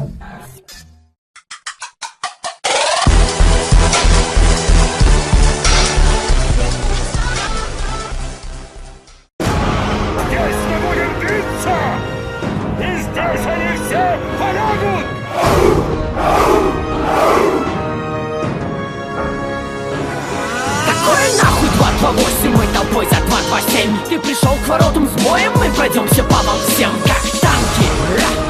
Здесь мы будем биться! И здесь они все полягут! Какой нахуй 228, мы толпой за 227 Ты пришел к воротам с боем, мы пройдемся по вам всем Как!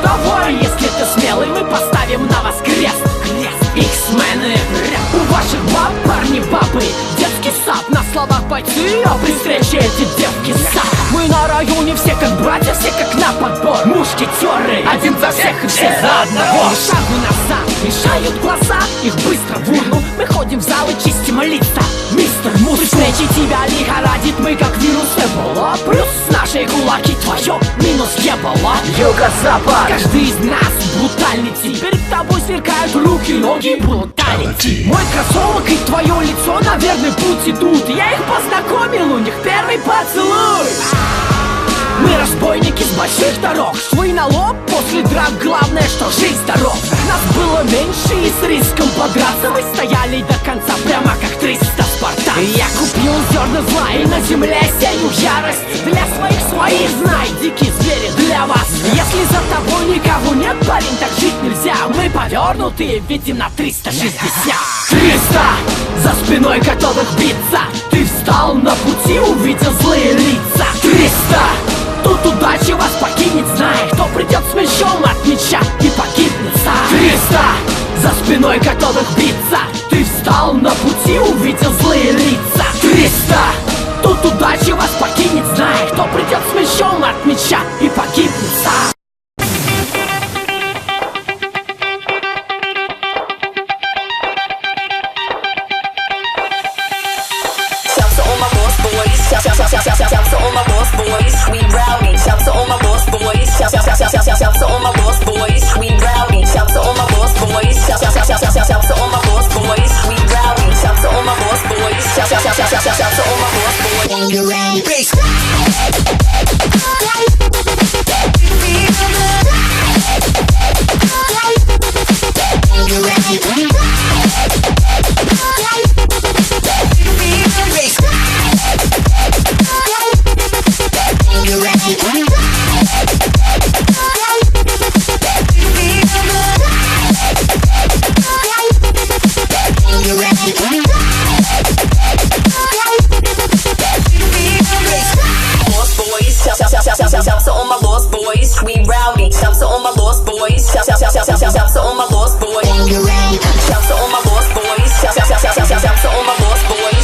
Давай, если ты смелый, мы поставим на вас крест. Ра! У ваших баб парни бабы Детский сад, на словах бойцы, а при встрече эти девки сад. Мы на районе все как братья, все как на подбор. Мушкетеры, один за всех и все за одного. Ни шагу назад, мешают глаза, их быстро в урну ходим в зал и чистим лица. Мистер Мус, при встрече тебя лихорадит Мы как вирус Эбола. Плюс наши кулаки твое минус ебало Юго-запад! Каждый из нас брутальный тип. Перед тобой сверкают руки, ноги брутальный Мой кроссовок и твое лицо на верный путь идут. Я их познакомил, у них первый поцелуй. Мы разбойники с больших дорог. Швы на лоб после драк Главное, что жизнь здоров. Нас было меньше и с риском подраться. Мы земле сею ярость Для своих своих знай, дикие звери для вас Если за тобой никого нет, парень, так жить нельзя Мы повернутые, видим на 360 300! За спиной готовых биться Ты встал на пути, увидел злые лица 300! Тут удача вас покинет, знай Кто придет с мечом от меча и погибнет сам 300! За спиной готовых биться Ты встал на пути, увидел злые лица 300! Тут удача вас покинет, знай Кто придет с мечом от меча и погибнет сам Shouts to all my lost boys. Shout, shout, shout, shout, shout, shout, bang, bang, bang. Shouts to all my lost boys, we rowdy. Shouts to all my lost boys. Shouts to all my lost boys. Shouts to all my lost boys. Shouts to all my lost boys.